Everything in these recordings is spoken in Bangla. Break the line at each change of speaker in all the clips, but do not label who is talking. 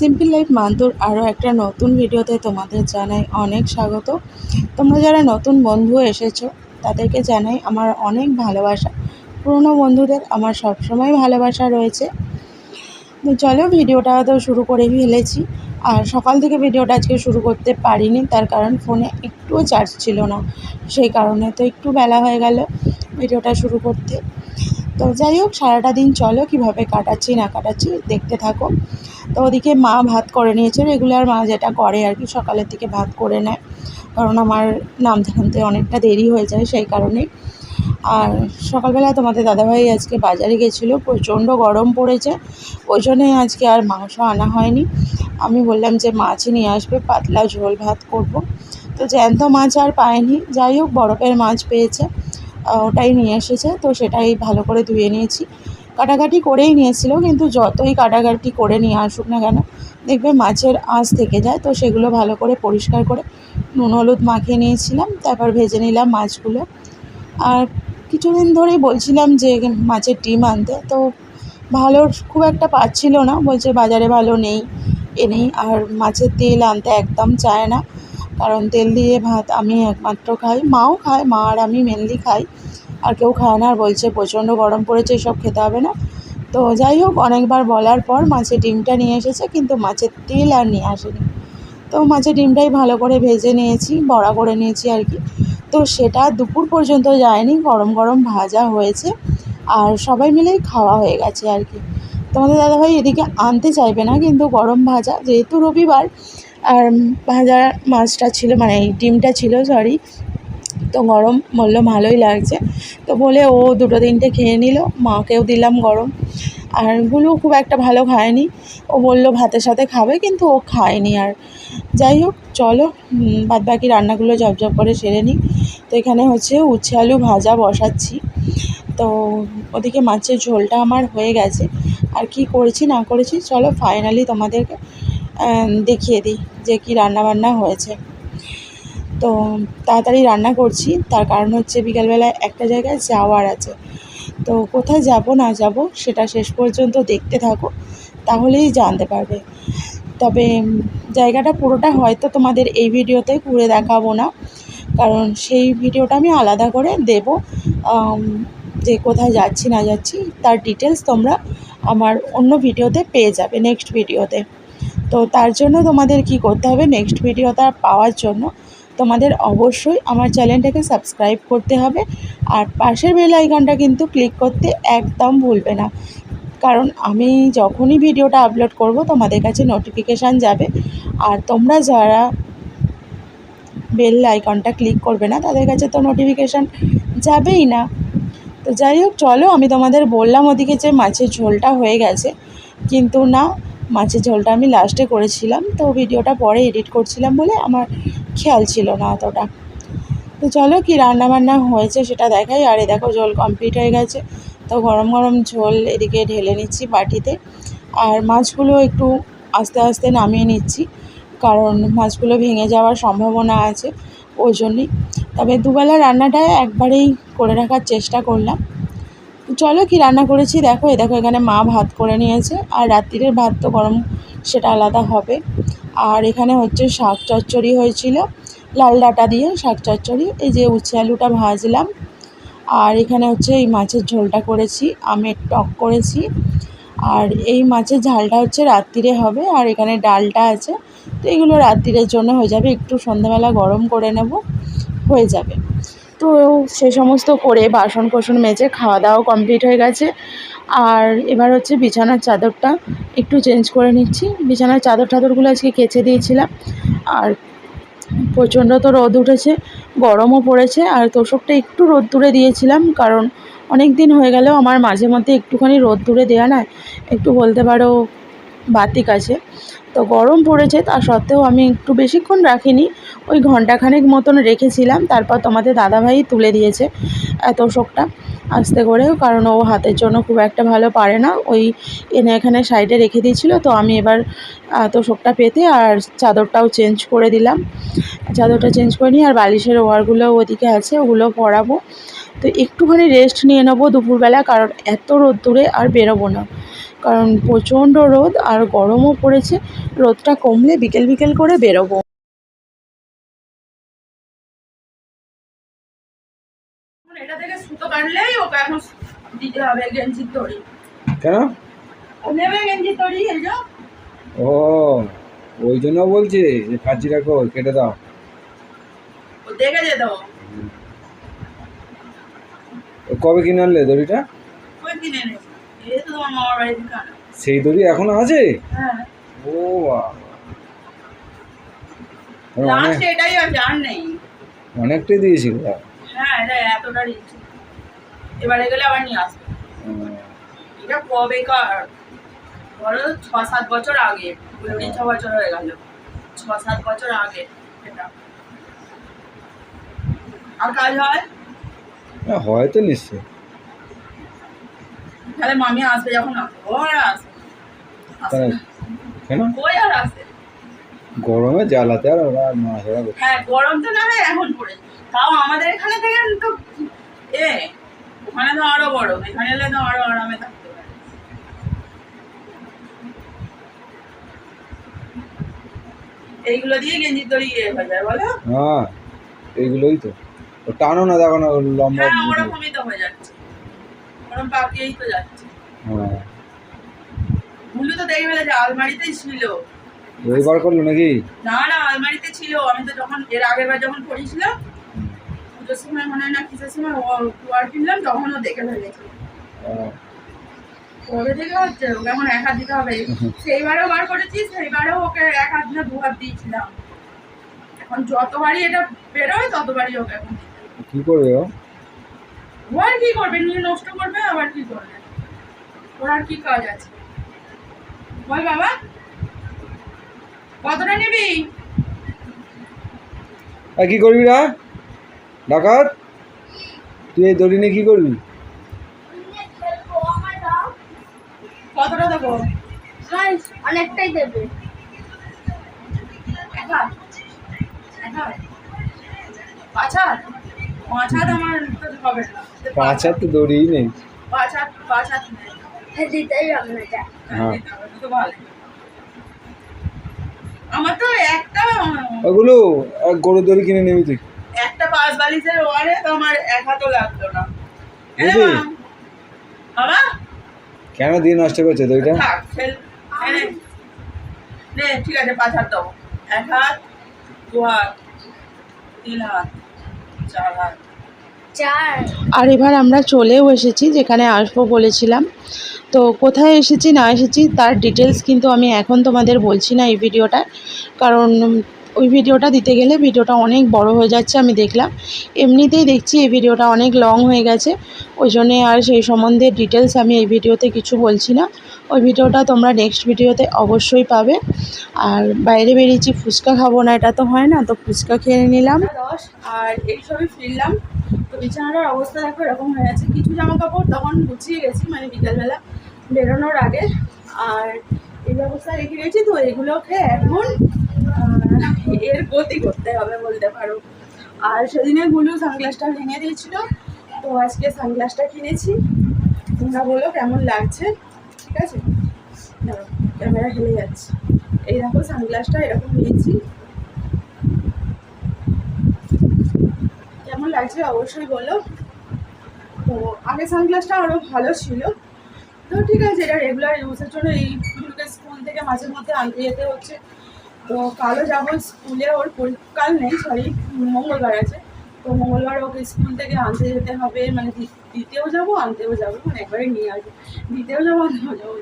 সিম্পল লাইফ মান্তুর আরও একটা নতুন ভিডিওতে তোমাদের জানাই অনেক স্বাগত। তোমরা যারা নতুন বন্ধু এসেছ, তাদেরকে জানাই আমার অনেক ভালোবাসা। পুরনো বন্ধুদের আমার সবসময় ভালোবাসা রয়েছে। তো চলো ভিডিওটা তো শুরু করে ফেলেছি। আর সকাল থেকে ভিডিওটা আজকে শুরু করতে পারিনি, তার কারণ ফোনে একটুও চার্জ ছিল না। সেই কারণে তো একটু বেলা হয়ে গেল ভিডিওটা শুরু করতে। তো যাই হোক, সারাটা দিন চলো কীভাবে কাটাচ্ছি না কাটাচ্ছি দেখতে থাকো। তো ওদিকে মা ভাত করে নিয়েছে রেগুলার মা যেটা করে আর কি, সকালের দিকে ভাত করে নেয়। কারণ আমার নামতে নামতে অনেকটা দেরি হয়ে যায় সেই কারণেই। আর সকালবেলা তোমাদের দাদাভাই আজকে বাজারে গেছিল, প্রচণ্ড গরম পড়েছে, ওই জন্যে আজকে আর মাংস আনা হয়নি। আমি বললাম যে মাছই নিয়ে আসবে, পাতলা ঝোল ভাত করব। তো জ্যান্ত মাছ আর পায়নি, যাই হোক বরফের মাছ পেয়েছে ওটাই নিয়ে এসেছে, তো সেটাই ভালো করে ধুয়ে নিয়েছি। কাটাকাটি করেই নিয়েছিল, কিন্তু যতই কাটাকাটি করে নিয়ে আসুক না কেন, দেখবে মাছের আঁশ থেকে যায়। তো সেগুলো ভালো করে পরিষ্কার করে নুন, হলুদ মাখিয়ে নিয়েছিলাম, তারপর ভেজে নিলাম মাছগুলো। আর কিছুদিন ধরেই বলছিলাম যে মাছের ডিম আনতে, তো ভালো খুব একটা পাচ্ছিল না। বলছে বাজারে ভালো নেই, এ নেই। আর মাছের তেল আনতে একদম চায় না, কারণ তেল দিয়ে ভাত আমি একমাত্র খাই। মাও খায়, মা আর আমি মেনলি খাই। আর কেউ খায় না, আর বলছে প্রচণ্ড গরম পড়েছে, এসব খেতে হবে না। তো যাই হোক, অনেকবার বলার পর মাছের ডিমটা নিয়ে এসেছে, কিন্তু মাছের তেল আর নিয়ে আসেনি। তো মাছের ডিমটাই ভালো করে ভেজে নিয়েছি, বড়া করে নিয়েছি আর কি। তো সেটা দুপুর পর্যন্ত যায়নি, গরম গরম ভাজা হয়েছে, আর সবাই মিলেই খাওয়া হয়ে গেছে আর কি। তোমাদের দাদাভাই এদিকে আনতে চাইবে না, কিন্তু গরম ভাজা, যেহেতু রবিবার, আর ভাজা মাছটা ছিল মানে ডিমটা ছিল সরি তো গরম বলল, ভালোই লাগছে। তো বলে ও দুটো তিনটে খেয়ে নিল, মাকেও দিলাম গরম। আরগুলো খুব একটা ভালো খায়নি। ও বলল, ভাতের সাথে খাবে? কিন্তু ও খায়নি আর। যাই হোক, চলো বাদ বাকি রান্নাগুলো জব করে সেরে নিই। তো এখানে হচ্ছে উচ্ছে আলু ভাজা বসাচ্ছি। তো ওদিকে মাছের ঝোলটা আমার হয়ে গেছে। আর কি করেছি, না করেছি, চলো ফাইনালি তোমাদেরকে দেখিয়ে দিই যে কি রান্নাবান্না হয়েছে। তো তাড়াতাড়ি রান্না করছি। তার কারণ হচ্ছে বিকালবেলায় একটা জায়গায় যাওয়ার আছে। তো কোথায় যাব, না যাব, সেটা শেষ পর্যন্ত দেখতে থাকো, তাহলেই জানতে পারবে। তবে জায়গাটা পুরোটা হয়তো তোমাদের এই ভিডিওতে ঘুরে দেখাবো না, কারণ সেই ভিডিওটা আমি আলাদা করে দেব। যে কোথায় যাচ্ছি, না যাচ্ছি, তার ডিটেলস তোমরা আমার অন্য ভিডিওতে পেয়ে যাবে নেক্সট ভিডিওতে। তো তার জন্য তোমাদের কি করতে হবে নেক্সট ভিডিওটা পাওয়ার জন্য তোমাদের অবশ্যই আমার চ্যানেলটাকে সাবস্ক্রাইব করতে হবে আর পাশের বেল আইকনটা কিন্তু ক্লিক করতে একদম ভুলবে না। কারণ আমি যখনই ভিডিওটা আপলোড করব, তোমাদের কাছে নোটিফিকেশান যাবে। আর তোমরা যারা বেল আইকনটা ক্লিক করবে না, তাদের কাছে তো নোটিফিকেশান যাবেই না। তো যাই হোক, চলো আমি তোমাদের বললাম ওদিকে যে মাছের ঝোলটা হয়ে গেছে। কিন্তু না মাছের ঝোলটা আমি লাস্টে করেছিলাম। তো ভিডিওটা পরে এডিট করছিলাম বলে আমার খেয়াল ছিল না অতটা। তো চলো কি রান্না বান্না হয়েছে সেটা দেখাই। আর এ দেখো ঝোল কমপ্লিট হয়ে গেছে। তো গরম গরম ঝোল এদিকে ঢেলে নিচ্ছি বাটিতে। আর মাছগুলো একটু আস্তে আস্তে নামিয়ে নিচ্ছি। কারণ মাছগুলো ভেঙে যাওয়ার সম্ভাবনা আছে ওই জন্যই। তবে দুবেলা রান্নাটা একবারেই করে রাখার চেষ্টা করলাম। চলো কি রান্না করেছি? দেখো এ দেখো, এখানে মা ভাত করে নিয়েছে। আর রাত্রিরের ভাত তো গরম, সেটা আলাদা হবে। আর এখানে হচ্ছে শাক চচ্চড়ি হয়েছিল। লাল ডাঁটা দিয়ে শাক চচ্চড়ি, এই যে উচ্ছে আলুটা ভাজলাম। আর এখানে হচ্ছে এই মাছের ঝোলটা করেছি, আমের টক করেছি। আর এই মাছের ঝালটা হচ্ছে রাত্রিরে হবে, আর এখানে ডালটা আছে। তো এগুলো রাত্রিরের জন্য হয়ে যাবে। একটু সন্ধ্যাবেলা গরম করে নেব, হয়ে যাবে। তো সে সমস্ত করে বাসন কোসন মেজে খাওয়া দাওয়া কমপ্লিট হয়ে গেছে। আর এবার হচ্ছে বিছানার চাদরটা একটু চেঞ্জ করে নিচ্ছি। বিছানার চাদর টাদরগুলো আজকে কেচে দিয়েছিলাম। আর প্রচণ্ড তো রোদ উঠেছে, গরমও পড়েছে। আর তোষকটা একটু রোদ দূরে দিয়েছিলাম, কারণ অনেক দিন হয়ে গেলেও আমার মাঝে মধ্যে একটুখানি রোদ দূরে দেওয়া না একটু বলতে পারো বাতিক আছে। তো গরম পড়েছে তা সত্ত্বেও আমি একটু বেশিক্ষণ রাখিনি। ওই ঘন্টাখানেক মতন রেখেছিলাম, তারপর তোমাদের দাদাভাই তুলে দিয়েছে এত শোকটা আস্তে করেও, কারণ ও হাতের জন্য খুব একটা ভালো পারে না। ওই এনে এখানে সাইডে রেখে দিয়েছিল, তো আমি এবার তোষকটা পেতে আর চাদরটাও চেঞ্জ করে দিলাম। চাদরটা চেঞ্জ করে নিই আর বালিশের ওয়ারগুলো ওদিকে আছে, ওগুলো পরাবো। তো একটুখানি রেস্ট নিয়ে নেব দুপুরবেলা, কারণ এত রোদ্দুরে আর বেরোবো না।
কারণ প্রচণ্ড রোদ আর গরমও পড়েছে। রোদটা কমলে বিকেল বিকেল করে বেরোবো। এটা থেকে সুতো কাটলেই ওকে এখন দিতে হবে গেঞ্জির দড়ি।
কেন?
ও নেবে গেঞ্জির দড়ি এই যে।
ও ওই জন্য বলছি যে কাজি রাখো কেটে দাও।
ও দেখে যেত
ও কবে কিনে আনলে দড়িটা?
ওই কিনে এনেছে
সেই দড়ি এখনও আছে?
হ্যাঁ।
ও। মানে অনেকটাই দিয়েছিল
হ্যাঁ এটা এতটা দিচ্ছি এবারে গেলে আবার নিয়ে আসবে। এটা কবে কার ধরো ছ সাত বছর আগে। ছ বছর হয়ে গেল। ছ সাত বছর আগে এটা। আর কাজ হয়?
হ্যাঁ হয়তো নিশ্চয়
তাহলে মামি আসবে যখন আসবে।
কেন?
আর
গরমে জ্বালাতে আর ওরা করছে
হ্যাঁ গরম তো না হয় এখন পড়ে। তাও আমাদের এখানে থেকে তো এ ওখানে তো আরও এখানে এলে তো আরও আরামে থাকতে পারে। এইগুলো দিয়ে গেঞ্জি দড়ি ইয়ে হয়ে যায় বলো।
হ্যাঁ এইগুলোই তো। টানো না দেখো না লম্বা
হ্যাঁ
বুটি।
ওরকমই তো হয়ে যাচ্ছে। ওরকম পাকিয়েই তো যাচ্ছে
হ্যাঁ।
ভুলু তো দেখবে যে আলমারিতেই ছিল।
ওই বার করল নাকি?
না না আলমারিতে ছিল। আমি তো যখন এর আগের বার যখন পড়িয়েছিলাম পুজোর সময় মনে হয় না কিসের সময় কুয়ার কিনলাম তখন ও দেখে ফেলেছে।
হ্যাঁ।
কবে থেকে হচ্ছে ওকে এখন এক হাত দিতে হবে। সেইবারও বার করেছি সেইবারও ওকে এক হাত না দু হাত দিয়েছিলাম। এখন যতবারই এটা বেরোয় ততবারই ওকে এখন
কি করবে ও?
ও আর কি করবে? নিয়ে নষ্ট করবে আবার কি করবে? ওর আর কি কাজ আছে? বল বাবা। কতটা নিবি?
আর কি করবি রা? ডাকাত? তুই এই দড়ি নিয়ে কি করবি?
কতটা দেবো?
অনেকটাই দেবে।
এক হাত। এক হাত। পাঁচ হাত? পাঁচ হাত আমার হবে না।
পাঁচ হাত তো দড়িই নেই
পাঁচ হাত পাঁচ হাত নেই
দিতেই হবে না যা
হ্যাঁ।
তো ভালো আমার তো একটা
ওগুলো এক গরুর দড়ি কিনে নিবি তুই
একটা পাঁচ বালিশের ওয়ারে তো আমার এক হাতও লাগতো না? মা, বাবা।
কেন দিয়ে নষ্ট করছে দড়িটা
নে। নে ঠিক আছে পাঁচ হাত দেবো এক হাত দু হাত তিন হাত চার হাত। আর এবার আমরা চলেও এসেছি যেখানে আসব বলেছিলাম। তো কোথায় এসেছি না এসেছি তার ডিটেলস কিন্তু আমি এখন তোমাদের বলছি না এই ভিডিওটা কারণ ওই ভিডিওটা দিতে গেলে ভিডিওটা অনেক বড় হয়ে যাচ্ছে আমি দেখলাম। এমনিতেই দেখছি এই ভিডিওটা অনেক লং হয়ে গেছে। ওই জন্যে আর সেই সম্বন্ধে ডিটেলস আমি এই ভিডিওতে কিছু বলছি না। ওই ভিডিওটা তোমরা নেক্সট ভিডিওতে অবশ্যই পাবে। আর বাইরে বেরিয়েছি ফুচকা খাব না এটা তো হয় না তো ফুচকা খেয়ে নিলাম। আর এইসবই ফিরলাম। তো বিছানাটার অবস্থা দেখো এরকম হয়ে আছে কিছু জামা কাপড় তখন গুছিয়ে গেছি মানে বিকালবেলা বেরোনোর আগে। আর এই ব্যবস্থা রেখে গেছি তো এগুলোকে এখন এর গতি করতে হবে বলতে পারো। আর সেদিনে গুলু সানগ্লাসটা ভেঙে দিয়েছিল, তো আজকে সানগ্লাসটা কিনেছি। তোমরা বলো কেমন লাগছে, ঠিক আছে? ক্যামেরা হেলে যাচ্ছে। এই দেখো সানগ্লাসটা এরকম নিয়েছি। কেমন লাগছে অবশ্যই বলো। তো আগে সানগ্লাসটা আরও ভালো ছিল। তো ঠিক আছে এটা রেগুলার ইউজের জন্য এই স্কুল থেকে মাঝে মধ্যে আনতে যেতে হচ্ছে। তো কালও যাব স্কুলে ওর কাল নেই সরি মঙ্গলবার আছে। তো মঙ্গলবার ওকে স্কুল থেকে আনতে যেতে হবে মানে দিতেও যাব আনতেও যাব মানে একবারে নিয়ে আসব। দিতেও যাব আনতেও যাব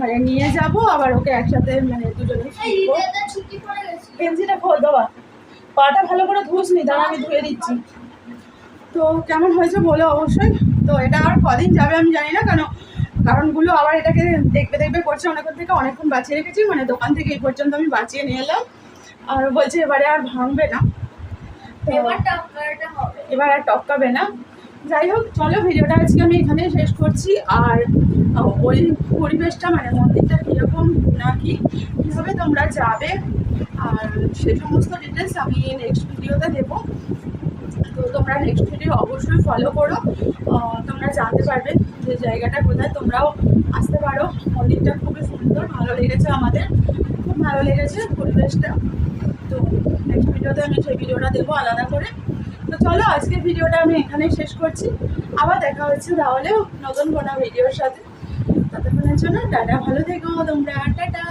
মানে নিয়ে যাব আবার ওকে একসাথে মানে দুজনে পেন্সিলটা খোল দেওয়া পাটা ভালো করে ধুস নি দাঁড়া আমি ধুয়ে দিচ্ছি। তো কেমন হয়েছে বলো অবশ্যই। তো এটা আর কদিন যাবে আমি জানি না কেন। কারণগুলো আবার এটাকে দেখবে দেখবে করছে অনেকক্ষণ থেকে অনেকক্ষণ বাঁচিয়ে রেখেছি। মানে দোকান থেকে এই পর্যন্ত আমি বাঁচিয়ে নিয়ে এলাম। আর বলছে এবারে আর ভাঙবে না।
এবার টাকাটা হবে।
এবার আর টপকাবে না। যাই হোক চলো ভিডিওটা আজকে আমি এখানে শেষ করছি। আর ওই পরিবেশটা মানে মন্দিরটা কীরকম নাকি কীভাবে তোমরা যাবে আর সে সমস্ত ডিটেলস আমি নেক্সট ভিডিওতে দেবো। তো তোমরা নেক্সট ভিডিও অবশ্যই ফলো করো। তোমরা জানতে পারবে যে জায়গাটা কোথায়, তোমরাও আসতে পারো। মন্দিরটা খুবই সুন্দর, ভালো লেগেছে আমাদের। খুব ভালো লেগেছে পরিবেশটা। তো নেক্সট ভিডিওতে আমি সেই ভিডিওটা দেবো আলাদা করে। তো চলো আজকের ভিডিওটা আমি এখানেই শেষ করছি। আবার দেখা হচ্ছে তাহলে নতুন কোনো ভিডিওর সাথে। তাদের ততক্ষণের জন্য টাটা, ভালো থেকো তোমরা। টাটা।